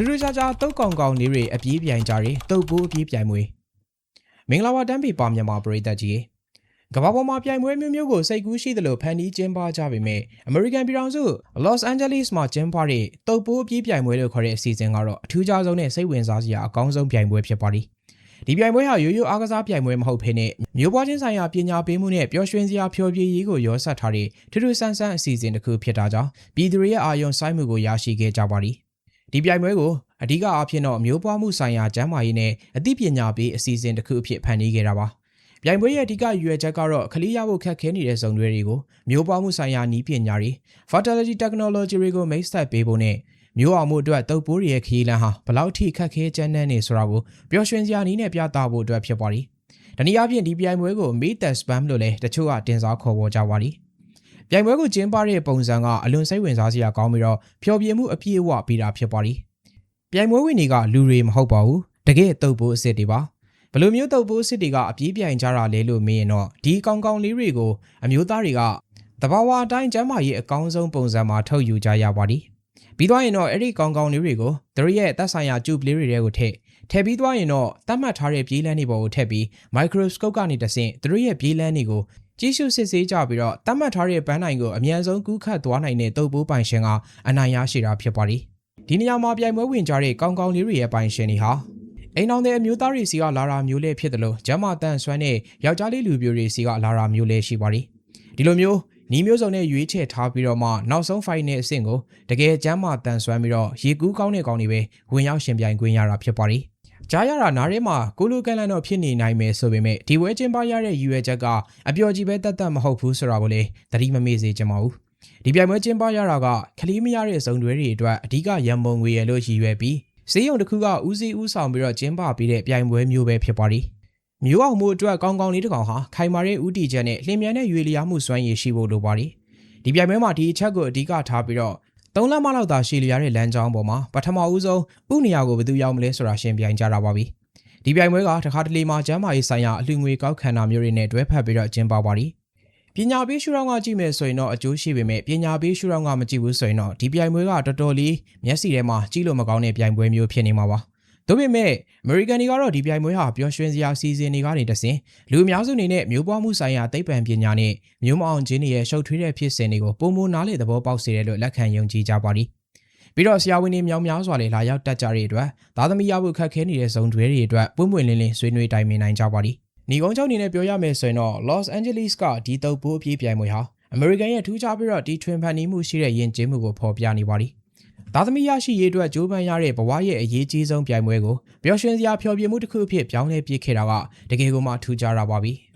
ထူးထူးခြားခြားတုတ်ကောင်ကောင်လေးတွေအပြေးပြိုင်ကြတယ်တုတ်ပိုးအပြေးပြိုင်မွေမင်္ဂလာပါတမ်းပေပါမြန်မာပရိသတ်ကြီးရေကမ္ဘာပေါ်မှာပြိုင်ပွဲမျိုးမျိုးကိုစိတ်ကူးရှိသလိုဖန်တီးကျင်းပကြပေမဲ့အမေရိကန်ပြည်ထောင်စု Los Angeles မှာကျင်းပတဲ့တုတ်ပိုးအပြေးပြိုင်ပွဲလို့ခေါ်တဲ့အစီအစဉ်ကတော့အထူးခြားဆုံးနဲ့စိတ်ဝင်စားစရာအကောင်းဆုံးပြိုင်ပွဲဖြစ်ပါတယ်ဒီပြိုင်ပွဲဟာရိုးရိုးအားကစားပြိုင်ပွဲမဟုတ်ဘဲနဲ့မျိုးပွားချင်းဆိုင်ရာပညာပေးမှုနဲ့ပျော်ရွှင်စရာဖျော်ဖြေရေးကိုရောစပ်ထားတဲ့ထူးထူးဆန်းဆန်းအစီအစဉ်တစ်ခုဖြစ်တာကြောင့်ပြည်သူတွေရဲ့အာရုံစိုက်မှုကိုရရှိခဲ့ကြပါသည် ဒီပြိုင်ပွဲကိုအဓိကအားဖြင့်တော့မျိုးပွားမှုဆိုင်ရာကျန်းမာရေးနဲ့အသိပညာပေးအစီအစဉ်တစ်ခုအဖြစ်ဖန်တီးခဲ့တာပါပြိုင်ပွဲရဲ့အဓိကရည်ရွယ်ချက်ကတော့ခလေးရဖို့ခက်ခဲနေတဲ့ဇုံတွေကိုမျိုးပွားမှုဆိုင်ရာနည်းပညာတွေ fertility technology တွေကိုမိတ်ဆက်ပေးဖို့နဲ့မျိုးအောင်မှုအတွက်တုပ်ပိုးတွေရဲ့ခရီးလမ်းဟာဘလောက်ထိခက်ခဲကြမ်းတမ်းနေဆိုတာကိုပျော်ရွှင်စရာနည်းနဲ့ပြသဖို့အတွက်ဖြစ်ပါသည်။တနည်းအားဖြင့်ဒီပြိုင်ပွဲကို meet the spam လို့လည်းတချို့ကတင်စားခေါ်ပေါ်ကြပါသည်။ ပြိုင်ပွဲကိုကျင်းပတဲ့ပုံစံကအလွန်စိတ်ဝင်စားစရာကောင်းပြီးတော့ဖျော်ဖြေမှုအပြည့်အဝပေးတာဖြစ်ပါသည်။ပြိုင်ပွဲဝင်တွေကလူတွေမဟုတ်ပါဘူး။တကယ်တုပ်ပိုးအစ်စ်တွေပါ။ဘယ်လိုမျိုးတုပ်ပိုးအစ်စ်တွေကအပြေးပြိုင်ကြတာလဲလို့မေးရင်တော့ဒီကောင်ကောင်လေးတွေကိုအမျိုးသားတွေကတဘာဝအတိုင်းကျမ်းမာရေးအကောင်းဆုံးပုံစံမှာထုတ်ယူကြရပါသည်။ပြီးသွားရင်တော့အဲ့ဒီကောင်ကောင်လေးတွေကိုသူတို့ရဲ့သက်ဆိုင်ရာကျူပလေးတွေကိုထည့်ထည့်ပြီးသွားရင်တော့တတ်မှတ်ထားတဲ့ပြေးလန်းတွေပေါ်ကိုထည့်ပြီး microscope ကနေတဆင့်သူတို့ရဲ့ပြေးလန်းတွေကို ကြည့်ရှုစစ်ဆေးကြပြီးတော့တတ်မှတ်ထားတဲ့ပန်းနိုင်ကိုအမြန်ဆုံးကူးခတ်သွားနိုင်တဲ့တုပ်ပိုးပိုင်ရှင်ကအနိုင်ရရှိတာဖြစ်ပါသည်။ဒီနေရာမှာပြိုင်ပွဲဝင်ကြတဲ့ကောင်ကောင်လေးတွေရဲ့ပိုင်ရှင်တွေဟာအိမ်အောင်တဲ့အမျိုးသားတွေစီကလာတာမျိုးလေးဖြစ်တယ်လို့ဂျမတန်ဆွမ်းတဲ့ယောက်ျားလေးလူပြိုတွေစီကလာတာမျိုးလေးရှိပါသည်။ဒီလိုမျိုးနီးမျိုးစုံနဲ့ရွေးချယ်ထားပြီးတော့မှနောက်ဆုံး fight နဲ့အဆင့်ကိုတကယ်ကျမ်းမာတန်ဆွမ်းပြီးတော့ရေကူးကောင်းတဲ့ကောင်တွေပဲဝင်ရောက်ရှင်ပြိုင်ခွင့်ရတာဖြစ်ပါသည်။ ကြားရတာနားထဲမှာကိုလိုကန်လန်တော့ဖြစ်နေနိုင်မယ်ဆိုပေမဲ့ဒီဝဲကျင်းပရတဲ့ရည်ရွယ်ချက်ကအပျော်ကြီးပဲတတ်တတ်မဟုတ်ဘူးဆိုတာကိုလည်းသတိမမေ့စေချင်ပါဘူး။ဒီပြိုင်ပွဲကျင်းပရတာကခလီးမရတဲ့ဇုံတွေတွေအတွက်အဓိကရန်ပုံငွေရလို့ရည်ရွယ်ပြီးစေးရုံတစ်ခုကဦးစီးဦးဆောင်ပြီးတော့ကျင်းပပြီးတဲ့ပြိုင်ပွဲမျိုးပဲဖြစ်ပါသည်။မျိုးအောင်မှုအတွက်ကောင်းကောင်းလေးတစ်ကောင်ဟာခိုင်မာတဲ့ဥတီချက်နဲ့လျင်မြန်တဲ့ရွေလျားမှုစွမ်းရည်ရှိဖို့လိုပါသည်။ဒီပြိုင်ပွဲမှာဒီအချက်ကိုအဓိကထားပြီးတော့ သုံးလမှလောက်သာရှည်လျားတဲ့လမ်းကြောင်းပေါ်မှာပထမဦးဆုံးဥနေရာကိုဘယ်သူရောက်မလဲဆိုတာရှင်းပြိုင်ကြတာပါပြီ။ဒီပြိုင်ပွဲကတခါတလေမှာကျမ်းမာရေးဆိုင်ရာအလှငွေကောက်ခံတာမျိုးတွေနဲ့တွဲဖက်ပြီးတော့ကျင်းပပါသည်။ပညာပေးရှုထောင့်ကကြည့်မယ်ဆိုရင်တော့အကျိုးရှိပေမဲ့ပညာပေးရှုထောင့်ကမကြည့်ဘူးဆိုရင်တော့ဒီပြိုင်ပွဲကတော်တော်လေးမျက်စိထဲမှာကြည့်လို့မကောင်းတဲ့ပြိုင်ပွဲမျိုးဖြစ်နေမှာပါ။ ဒါပေမဲ့အမေရိကန်တွေကတော့ဒီပြိုင်ပွဲဟာပျော်ရွှင်စရာစီစဉ်တွေကနေတဆင်လူအများစုအနေနဲ့မျိုးပွားမှုဆိုင်ရာသိပ္ပံပညာနဲ့မျိုးမအောင်ခြင်းတွေရဲ့ရှုပ်ထွေးတဲ့ဖြစ်စဉ်တွေကိုပုံမနားလေသဘောပေါက်စေတယ်လို့လက်ခံယုံကြည်ကြပါသည်။ပြီးတော့ဆရာဝန်တွေမြောင်များစွာလေလာရောက်တက်ကြတဲ့အတွက်သားသမီးရဖို့ခက်ခဲနေတဲ့ဇုံတွေတွေအတွက်ပွင့်ပွင့်လင်းလင်းဆွေးနွေးတိုင်ပင်နိုင်ကြပါသည်။ညီကုန်းချုပ်အနေနဲ့ပြောရမယ်ဆိုရင်တော့ Los Angeles ကဒီတုပ်ပိုးအပြေးပြိုင်ပွဲဟာအမေရိကန်ရဲ့ထူးခြားပြီးတော့ဒီထွင်ဖန်တီးမှုရှိတဲ့ယဉ်ကျေးမှုကိုဖော်ပြနေပါသည်။ သားသမီးရရှိရေးအတွက်ကြိုးပမ်းရတဲ့ဘဝရဲ့အရေးကြီးဆုံးပြိုင်ပွဲကိုပျော်ရွှင်စရာဖျော်ဖြေမှုတစ်ခုအဖြစ်ပြောင်းလဲပြစ်ခဲ့တာကတကယ်ကိုမှထူးခြားတာပါပြီ။